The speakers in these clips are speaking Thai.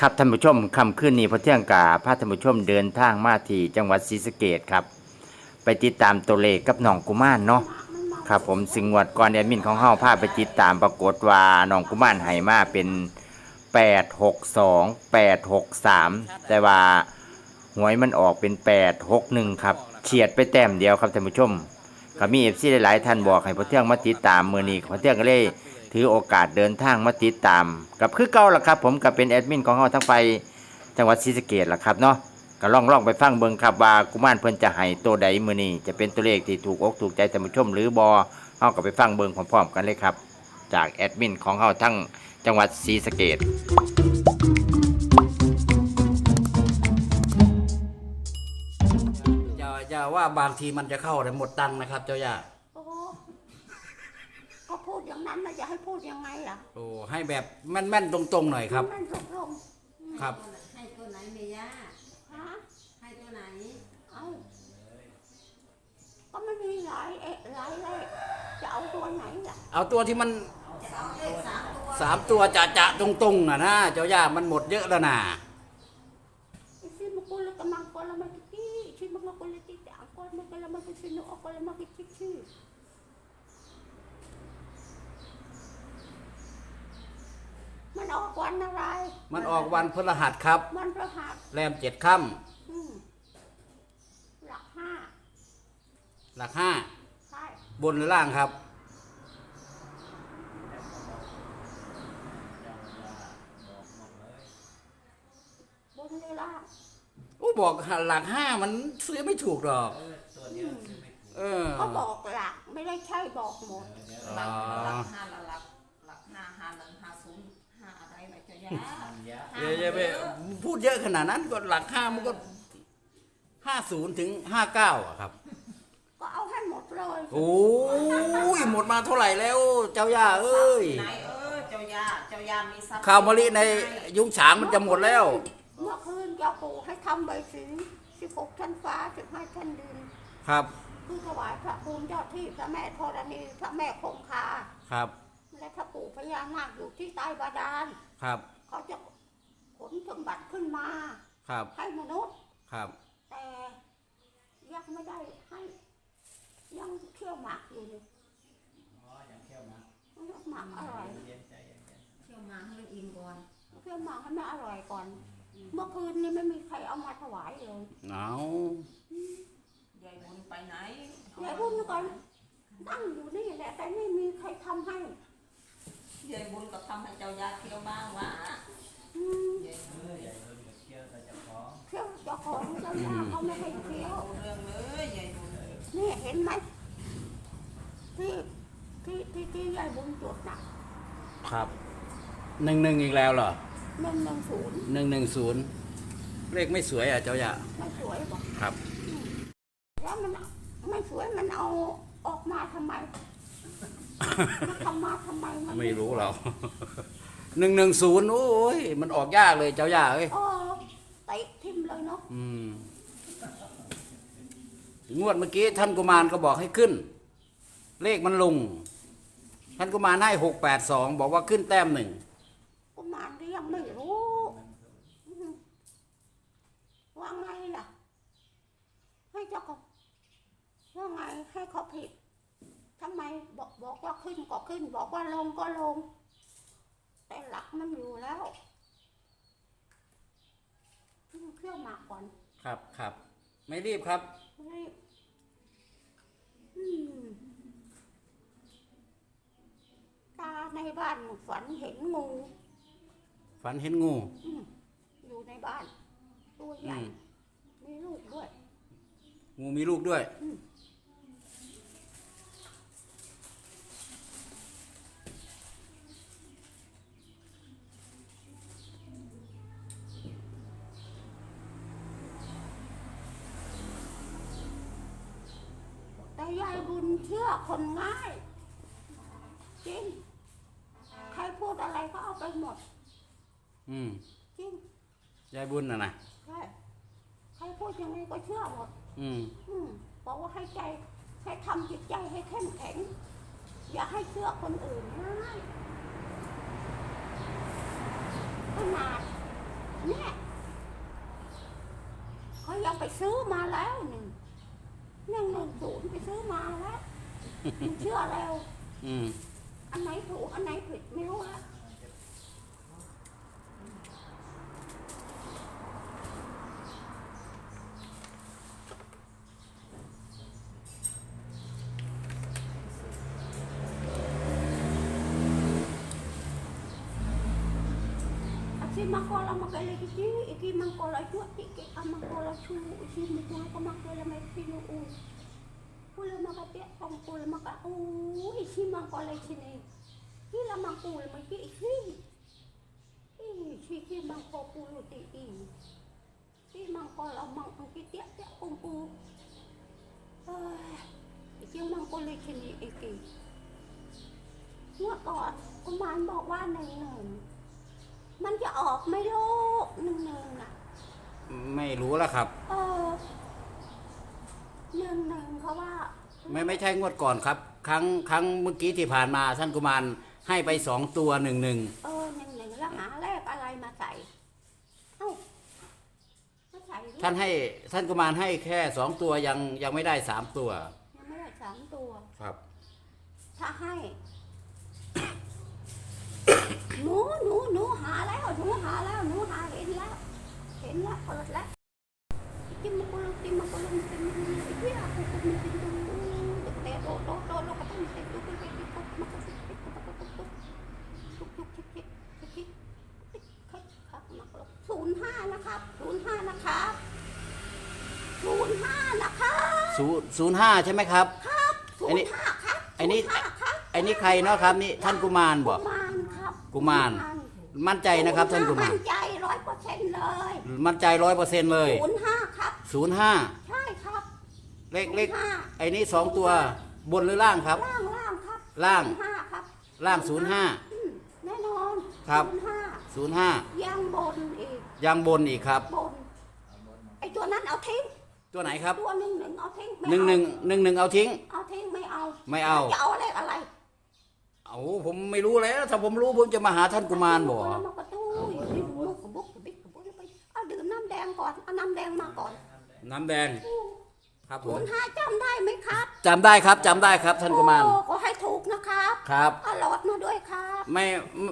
ครับท่านผู้ชมคำขึ้นนี้พระเที่ยงกาพาท่านผู้ชมเดินทางมาที่จังหวัดศรีสะเกดครับ ไปติดตามตัวเลขกับน้องกุมารเนาะครับผมสิงหวัดก่อนแอดมินของเฮาพาไปติดตามปรากฏว่าน้องกุมารไหมาเป็น 862 863 แต่ว่าหวยมันออกเป็น 861 ครับเฉียดไปแต้มเดียวครับท่านผู้ชมก็มีเอฟซีหลายๆท่านบอกให้พระเที่ยงมาติดตามมือนี้พระเที่ยงก็เลย ถือโอกาสเดินทางมาติดตามกับคือเก่าล่ะครับ ผมกับเป็นแอดมินของเฮาทั้งไปจังหวัดศรีสะเกดล่ะครับเนาะก็ล่องล่องไปฟังเบิ่งครับว่ากุมารเพิ่นจะให้ตัวใดมื้อนี้จะเป็นตัวเลขที่ถูกอกถูกใจท่านผู้ชมหรือบอเฮาก็ไปฟังเบิ่งพร้อมๆกันเลยครับ จากแอดมินของเฮาทั้งจังหวัดศรีสะเกดอย่าอย่าว่าบางทีมันจะเข้าแต่หมดตังค์นะครับ เจ้าย่า อ้ก็พูดอย่างนั้นนะจะให้พูดยังไงล่ะโอ้ให้แบบแม่นๆตรงๆหน่อยครับ มันตกลงครับ ให้ตัวไหนเมย่าฮะให้ตัวไหน เอาก็ไม่มีหลายเอ๊ะหลายเลขจะเอาตัวไหนล่ะเอาตัวที่มันจะเอาเลขสามตัวสามตัวจะจะตรงๆน่ะนะเจ้าย่ามันหมดเยอะแล้วนะ Isi mo ko lang kamang ko lang makiki. Isi mo ko lang titi. Ako mo ko lang makisino. Ako lang makikiki. มันอ อกวันอะไร มันออกวันพฤหัสครับวันพฤหัสแรมเจ็ดค่อืมหลักห้าำหลักห้า ใช่บนหรือล่างครับ บนเลยล่างโอ้บอกหลักห้ามันซื้อไม่ถูกหรอก เออ เขาบอกหลักไม่ได้ใช่บอกหมด หลักอ๋อหลักห้าละหลักหลักห้าห้าหนึ่งห้าศูนย์ห้าอะไร นะเจ้าย่าเดี๋ยวจะไปพูดเยอะขนาดนั้นก็หลักห้ามันก็ห้าศูนย์ถึงห้าเก้าอะครับ ก็เอาให้หมดเลยโอ้ยหมดมาเท่าไหร่แล้ว เจ้าย่าเอ้ยไหนเออเจ้าย่าเจ้าย่ามีทรัพย์ข้าวมะลิในยุ้งฉางมันจะหมดแล้ว เมื่อคืนเจ้าปู่ให้ทำใบสีสิบหกชั้นฟ้าสิบห้าชั้นดินครับ คือถวายพระภูมิเจ้าที่พระแม่ธรณีพระแม่คงคาครับ และพระปู่พญานาคอยู่ที่ใต้บาดาลครับ เขาจะขนสมบัติขึ้นมาครับ ให้มนุษย์ ครับ แต่ยังไม่ได้ให้ ยังเคี่ยวหมักอยู่เลยหมักอร่อยเที่ยวมาให้มันอิ่มก่อนเคี่ยวหมักให้มันอร่อยก่อน เมื่อคืนนี้ไม่มีใครเอามาถวายเลยเอายายบุญไปไหนยายบุญก่อนตั้งอยู่นี่แหละแต่ไม่มีใครทำให้ ยายบุญก็ทำให้เจ้าย่าเที่ยวบ้างวะอืมยายบุญเคี่ยวเจ้าของเจ้าย่าเขาไม่ให้เคี่ยวเอาเรื่องเลยยายบุญนี่เห็นไหมที่ที่ที่ที่ยายบุญจุดน่ะครับหนึ่งหนึ่งอีกแล้วเหรอหนึ่งหนึ่งศูนย์หนึ่งหนึ่งศูนย์เลขไม่สวยอะเจ้าย่าไม่สวยบอกครับ แล้วมันไม่สวยมันเอาออกมาทำไม มันทำมาทำไมนไม่รู้เราหนึ่งหนึ่งศูนย์โอ้ยมันออกยากเลยเจ้าย่าเอ้ยเออเตะทิมเลยเนาะอืมงวดเมื่อกี้ท่านกุมารก็บอกให้ขึ้น เลขมันลง ท่านกุมารให้หกแปดสองบอกว่าขึ้นแต้มหนึ่งกุมารก็ยังไม่รู้อืมว่าไงล่ะให้เจ้าก็ว่าไงให้เขาผิด ทำไมบอกบอกว่าขึ้นก็ขึ้น บอกว่าลงก็ลง แต่หลักมันอยู่แล้วอืมเครื่องหมากก่อนครับครับ ไม่รีบครับรีบอืมตาในบ้านฝันเห็นงู ฝันเห็นงูอืมอยู่ในบ้านตัวใหญ่อืมมีลูกด้วย งูมีลูกด้วย แต่ยายบุญเชื่อคนง่าย จริง ใครพูดอะไรก็เอาไปหมด อืม จริง ยาย บุญน่ะนะใช่ใครพูดยังไงก็เชื่อหมดอืมอืมบอกว่าให้ใจให้ทำจิตใจให้เข้มแข็ง อย่าให้เชื่อคนอื่นง่ายขนาดเนี่ยเขายังไปซื้อมาแล้วหนึ่งหนึ่งหนึ่งศูนย์ไปซื้อมาแล้วมันเชื่อแล้ว อืม อันไหนถูกอันไหนผิดไม่รู้ละ makola makalai kisi iki makola chua iki a makola chu si mukul ko makola mai pinu u pula makate ang pula maka u isi makola sini kila makul mai ki isi i si ki mako pulu ti i si makola mang ang ki tiak tiak kung u iki makola sini iki Ngọt ngọt, có màn bỏ qua này ngờm มันจะออกไหม่ลูกหนึ่งหนึ่งอะไม่รู้แล้วครับ เออหนึ่งหนึ่งเขาว่าไม่ไม่ใช่งวดก่อนครับ ครั้งครั้งเมื่อกี้ที่ผ่านมาท่านกุมารให้ไปสองตัวหนึ่งหนึ่งเออหนึ่งหนึ่งแล้วหาเลขอะไรมาใส่เอ้ามาใส่ดิท่านให้ท่านกุมารให้แค่สองตัวยังยังไม่ได้สามตัวยังไม่ได้สามตัว ครับ ถ้าให้ หนูหนูหนูหาแล้วหนูหาแล้วหนูหาเห็นแล้ว เห็นแล้วเปิดแล้วจิ้มมะกรูดจิ้มมะกรูดมันเป็นเพื่อคุณคุณมันเป็นดูแต่โดโดโดโดก็ต้องเสร็จดูไปไปปุ๊บมันก็ติดติดปุ๊บปุ๊บปุ๊บปุ๊บปุ๊บปุ๊บปุ๊บปุ๊บปุ๊บปุ๊บครับครับมะกรูดศูนย์ห้านะครับศูนย์ห้านะครับศูนย์ห้านะครับศูนย์ศูนย์ห้าใช่ไหมครับ ครับศูไอ้นย์ห้าครับไอ้นี่ศูย์ห้าครับไอ้นี่ใครเนาะครับนี่ท่านกุมารบอกกุมารครับ กุมาร มั่นใจนะครับท่านกุมาร มั่นใจร้อยเปอร์เซ็นต์เลยมั่นใจร้อยเปอร์เซ็นต์เลยศูนย์ห้าครับศูนย์ห้าใช่ครับ เลขเลข05 ไอ้นี่สองตัวบนหรือล่างครับ ล่างล่างครับล่างห้าครับล่างศูนย์ห้า อืมแน่นอนครับ ศูนย์ห้าศูนย์ห้ายังบนอีกยังบนอีกครับ บนไอตัวนั้นเอาทิ้งตัวไหนครับตัวหนึ่งหนึ่งเอาทิ้งไม่หนึ่งหนึ่งเอาหนึ่งหนึ่งเอาทิ้ง เอาทิ้งไม่เอาไม่เอา จะเอาเลขอะไร เอาผมไม่รู้แล้ว ถ้าผมรู้ผมจะมาหาท่านกุมารบ่เอามากระตู้ยบุกกระบุกกระบิกกระบุกไปเอาดื่มน้ำแดงก่อนเอาน้ำแดงมาก่อนน้ำแดง ครับผศูมนย์ห้าจำได้ไหมครับจำได้ครับจำได้ครับท่านกุมารโอ้ขอให้ถูกนะครับครับ เอาหลอดมาด้วยครับ ไม่ไม่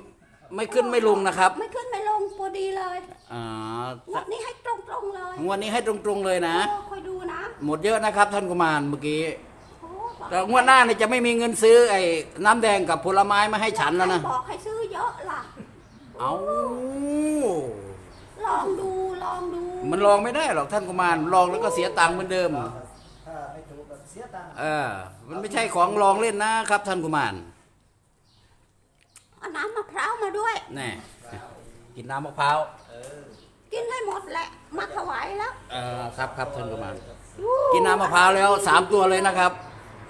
ไม่ขึ้นไม่ลงนะครับไม่ขึ้นไม่ลงพอดีเลยอ่างวดนี้ให้ตรงๆเลยงวันนี้ให้ตรงๆเลยนะ โอ้คอยดูนะ หมดเยอะนะครับท่านกุมารเมื่อกี้โอ้ แต่งวดหน้าเนี่ยจะไม่มีเงินซื้อไอ้น้ำแดงกับผลไม้มาให้ฉันแล้วนะใครบอกให้ซื้อเยอะล่ะ เอาลองดูลองดู มันลองไม่ได้หรอกท่านกุมารลองแล้วก็เสียตังค์เหมือนเดิม ถ้าไม่ถูกก็เสียตังค์เออ มันไม่ใช่ของลองเล่นนะครับ ท่านกุมารเอาน้ำมะพร้าวมาด้วย แน่กินน้ำมะพร้าวกินให้หมดแหละ มาถวายแล้ว เออครับครับท่านกุมารอู้กินน้ำมะพร้าวแล้วสามตัวเลยนะครับ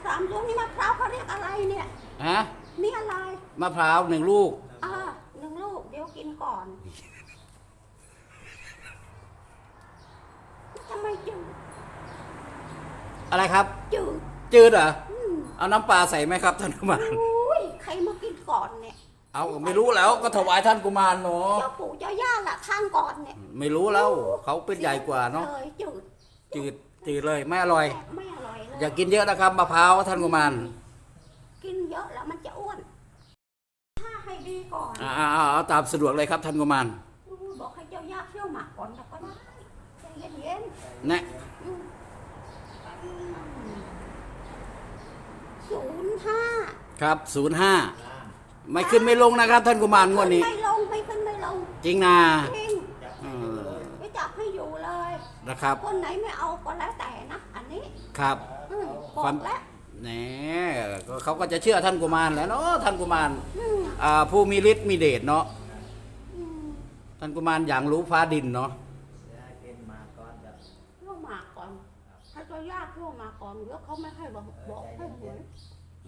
สามลูกนี่มะพร้าวเขาเรียกอะไรเนี่ย ฮะนี่อะไร มะพร้าวหนึ่งลูก อ่าหนึ่งลูกเดี๋ยวกินก่อนทำไมจืดอะไรครับ จืดจืดเหรออืมเอาน้ำปลาใส่ไหมครับท่านกุมารอุ้ยใครมากินก่อนเนี่ยเอาไม่รู้แล้วก็ถวายท่านกุมารเนาะเจ้าปู่เจ้าย่าละทางก่อนเนี่ยไม่รู้แล้วเขาเป็นใหญ่กว่าเนาะเลยจืดจืดจืดเลยไม่อร่อยไม่อร่อยเลย อย่ากินเยอะนะครับมะพร้าวท่านกุมารกินเยอะแล้วมันจะอ้วน ถ้าให้ดีก่อนอ่าๆๆเอาตามสะดวกเลยครับท่านกุมารอู้บอกให้เจ้าย่าเที่ยวหมากก่อนแล้วก็ได้ใจเย็นนะศูนย์ห้าครับศูนย์ห้าไม่ขึ้นไม่ลงนะครับ ท่านกุมารงวดนี้ ไม่ลงไม่ขึ้นไม่ลงจริงนะจริงเออจะจับให้อยู่เลย นะครับคนไหนไม่เอาก็แล้วแต่นะ อันนี้ ครับ อืมบอความกแล้วแหนก็เขาก็จะเชื่อท่านกุมารแหล้วเนาะท่านกุมารอืมอ่าผู้มีฤทธิ์มีเดชเนาะอืมท่านกุมารอย่างรู้ฟ้าดินเนาะเป็นมาก่อนจะเที่ยวหมากก่อนให้เจ้าย่าเที่ยวหมากก่อนเดี๋ยวเขาไม่ให้บอกบอกให้หวย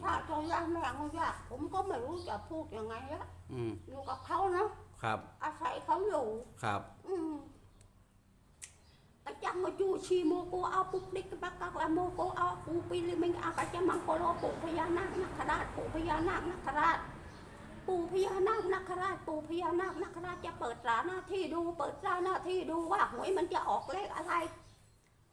ถ้าเจ้าย่าไม่เอาย่าผมก็ไม่รู้จะพูดยังไงละอืมอยู่กับเขานะ ครับ อาศัยเขาอยู่ ครับ อืม จังมาจูชีโมโกเอาปุกดิกบักกักละโมโกเอาปูปีลิมิงอากาจะมังโกโลปูพญานาคนักราชปูพญานาคนักราชปู่พญานาคนาคราชปู่พญานาคนาคราชจะเปิดตราหน้าที่ดูเปิดตราหน้าที่ดูว่าหวยมันจะออกเลขอะไร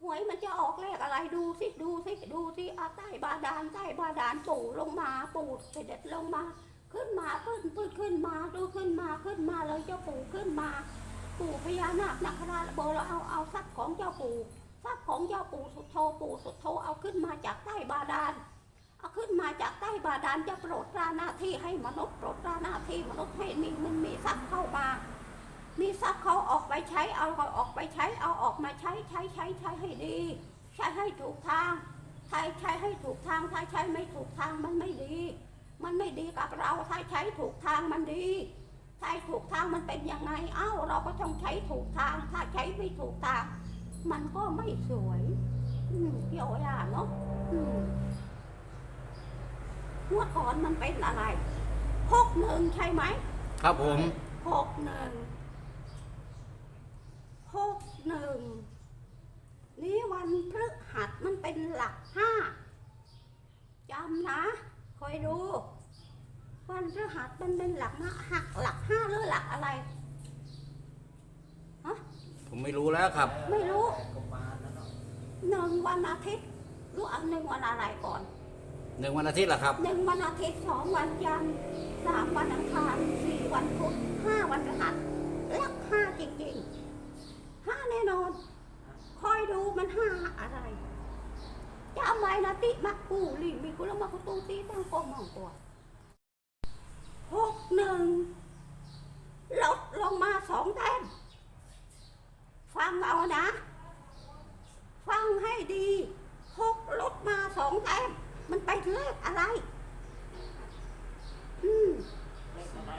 หวยมันจะออกเลขอะไรดูสิดูสิดูสิอาใต้บาดาลใต้บาดาลปู่ลงมาปู่เสด็จลงมา ขึ้นมาขึ้นขึ้นขึ้นมาดูขึ้นมาขึ้นมาเลยเจ้าปู่ขึ้นมา ปู่พญานาคนาคราชบอกเราเอาเอาทรัพย์ของเจ้าปู่ทรัพย์ของเจ้าปู่สุดโทปู่สุดโทเอาขึ้นมาจากใต้บาดาลเอาขึ้นมาจากใต้บาดาลจะโปรดราหน้าที่ให้มนุษย์โปรดราหน้าที่มนุษย์ให้มีมันมีทรัพย์เข้ามามีทรัพย์เขาออกไปใช้เอาเขาออกไปใช้เอาออกมาใช้ใช้ใช้ใช้ให้ดี ใช้ให้ถูกทางถ้าใช้ให้ถูกทางถ้าใช้ไม่ถูกทางมันไม่ดี มันไม่ดีกับเราถ้าใช้ถูกทางมันดี ถ้าถูกทางมันเป็นยังไง เอ้า เราก็ต้องใช้ถูกทาง ถ้าใช้ไม่ถูกทาง มันก็ไม่สวยอืมเกี่ยวอะเนาะอืมงวดก่อนมันเป็นอะไรหกหนึ่งใช่ไหม ครับผมหกหนึ่งหกหนึ่งนี่วันพฤหัสมันเป็นหลักห้าจำนะคอยดู วันพฤหัสมันเป็นหลักนะหักหลักห้าหรือหลักอะไรผมไม่รู้แล้วครับ ไม่รู้แต่กุมารนั่นเนาะหนึ่งวันอาทิตย์รู้อันหนึ่งวันอะไรก่อนหนึ่งวันอาทิตย์ละครับหนึ่งวันอาทิตย์สองวันจันทร์สามวันอังคารสี่วันพุธห้าวันพฤหัสหลักห้าจริงๆห้าแน่นอนคอยดูมันห้าอะไรจำไว้นะติมักกูลิมีกุลมากุตูตีตั้งโกมองกัว หกหนึ่งลดลงมาสองแต้มฟังเอานะ ฟังให้ดีหกลดมาสองแต้มมันไปเลขอะไร อืมเลขอะไร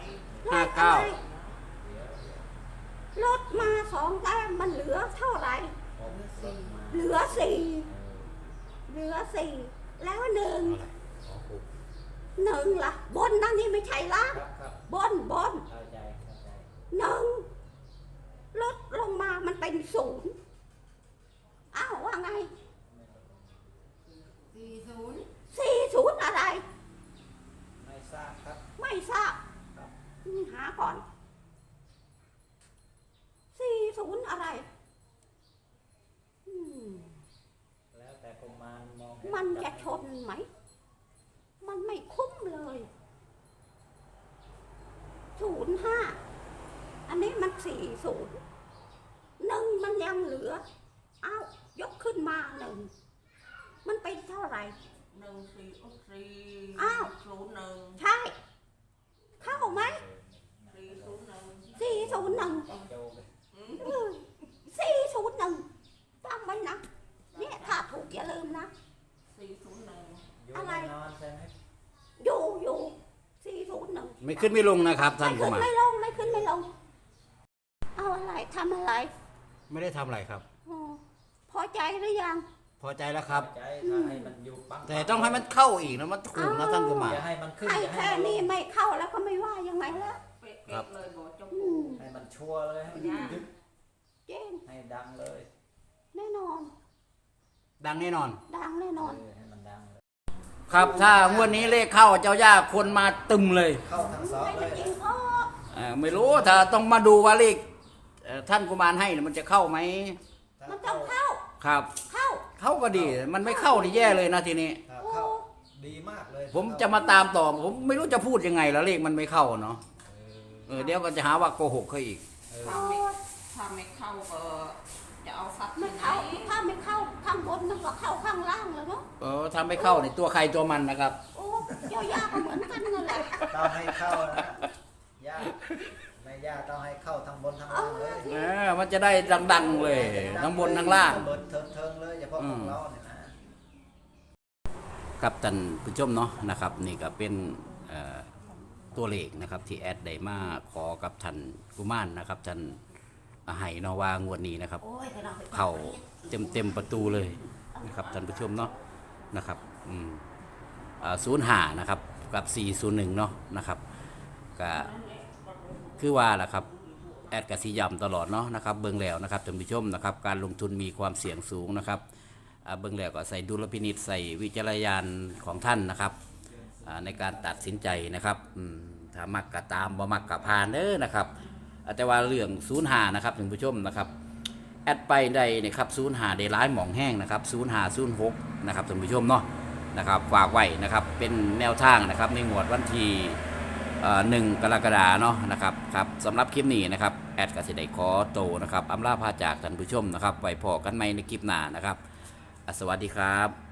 เลขห้าอะเก้าไรลดมาสองแต้มมันเหลือเท่าไหร่ผมลดมาเหลือสี่เหลือสี่แล้วหนึ่ง หนึ่งล่ะบนนั่นนี่ไม่ใช่ล่างครับครับบนบนเข้าใจเข้าใจหนึ่งลดลงมามันเป็นศูนย์อ้าวว่าไงสี่ศูนย์สี่ศูนย์อะไร ไม่ทราบครับ ไม่ทราบครับอืมหาก่อนสี่ศูนย์อะไร อืม แล้วแต่กุมารมองเห็ มันจะชนไหม มันไม่คุ้มเลยศูนย์ห้า อันนี้มันสี่ ศูนย์หนึ่งมันยังเหลือ เอ้ายกขึ้นมาหนึ่งมันเป็นเท่าไหร่หนึ่งสี่อุ๊ยสี่อ้าวศูนย์หนึ่งใช่เข้าไหมสี่ศูนย์หนึ่งสี่ศูนย์หนึ่งโจไปสี่ศูนย์หนึ่งจำไว้นะเนี่ยถ้าถูกอย่าลืมนะสี่ศูนย์หนึ่งอยู่อะไรแน่นอนใช่ไหมอยู่อยู่สี่ศูนย์หนึ่งไม่ขึ้นไม่ลงนะครับท่านไม่กุขึ้นมารไม่ลงไม่ขึ้นไม่ลง เอาอะไรทำอะไร ไม่ได้ทำอะไรครับออพอใจหรือยัง พอใจแล้วครับ ใจถ้าให้มันอยู่ปังแต่ต้องให้มันเข้าอีกนะมันถูกนะท่านกุมาร อย่าให้มันขึ้นให้อย่าให้แค่มันลนี้งไม่เข้าแล้วก็ไม่ว่ายังไงแล้ว เป๊ะครับๆเลยบอกเจ้าอืปู่มให้มันชัวร์เลยให้มันย่ายึดเจ๊งให้ดังเลยแน่นอน ดังแน่นอน ดังแน่นอน เออให้มันดังเลยครับ ถ้างวดนี้เลขเข้าเจ้าย่าคนมาตึมเลยเข้าทั้งสองไม่เลได้ยยิงออกเอ่อไม่รู้ถ้าต้องมาดูว่าเลขเอ่อท่านกุมารให้เนี่ยมันจะเข้าไหมมันต้องเข้า ครับ เข้า เข้าก็ดี มันไม่เข้านี่แย่เลยนะทีนี้ถ้าเข้าดีมากเลยผมจะมาตามต่อ ผมไม่รู้จะพูดยังไงแล้วเลขมันไม่เข้าเนาะเออเดี๋ยวก็จะหาว่าโกหกเขาอีก เออ ถ้าไม่ถ้าไม่เข้าก็จะเอาทรัพย์ไม่ที่ไหนเข้าถ้าไม่เข้าข้างบนมันก็เข้าข้างล่างเลยเนาะ เออถ้าไม่เข้าในตัวใครตัวมันนะครับ โอ้เจ้ายาก็เหมือนกันนั่นแหละต้องให้เข้านะย่าไม่ ย่าต้องให้เข้าทั้งบนทั้งล่างเลยเออมันจะได้ดัง ๆ เลย ทั้งบนทั้งล่างเบิดเทิงเทิงๆเลยเฉพาะของเราเนี่ยนะครับท่านผู้ชมเนาะนะครับนี่ก็เป็นเอ่อตัวเลขนะครับที่แอดได้มาขอกับท่านกุมารนะครับท่านอาไหเนาะว่างวดนี้นะครับโอ้ยแต่เราไปเข้าเต็มเต็มๆประตูเลยนะครับท่านผู้ชมเนาะนะครับศูนย์หานะครับกับ 401 เนาะนะครับก็ คือว่าล่ะครับแอดกสิยำตลอดเนาะนะครับเบิ่งแล้วนะครับท่านผู้ชมนะครับการลงทุนมีความเสี่ยงสูงนะครับเบิ่งแล้วก็ใส่ดุลพินิษใส่วิจารณญาณของท่านนะครับในการตัดสินใจนะครับอืมถ้ามักกะตามบ่มักกะผ่านเด้อนะครับแต่ว่าเรื่องศูนย์หานะครับท่านผู้ชมนะครับแอดไปได้นะครับศูนย์หาได้ร้ายหมองแห้งนะครับศูนย์หาศูนย์หกนะครับท่านผู้ชมเนาะนะครับฝากไว้นะครับเป็นแนวทางนะครับในหมวดวันที่ หนึ่งกรกฎาเนาะนะครับครับสำหรับคลิปนี้นะครับแอดกสิได้ขอโตนะครับอำลาพาจากท่านผู้ชมนะครับไว้พอกันใหม่ในคลิปหน้านะครับอะสวัสดีครับ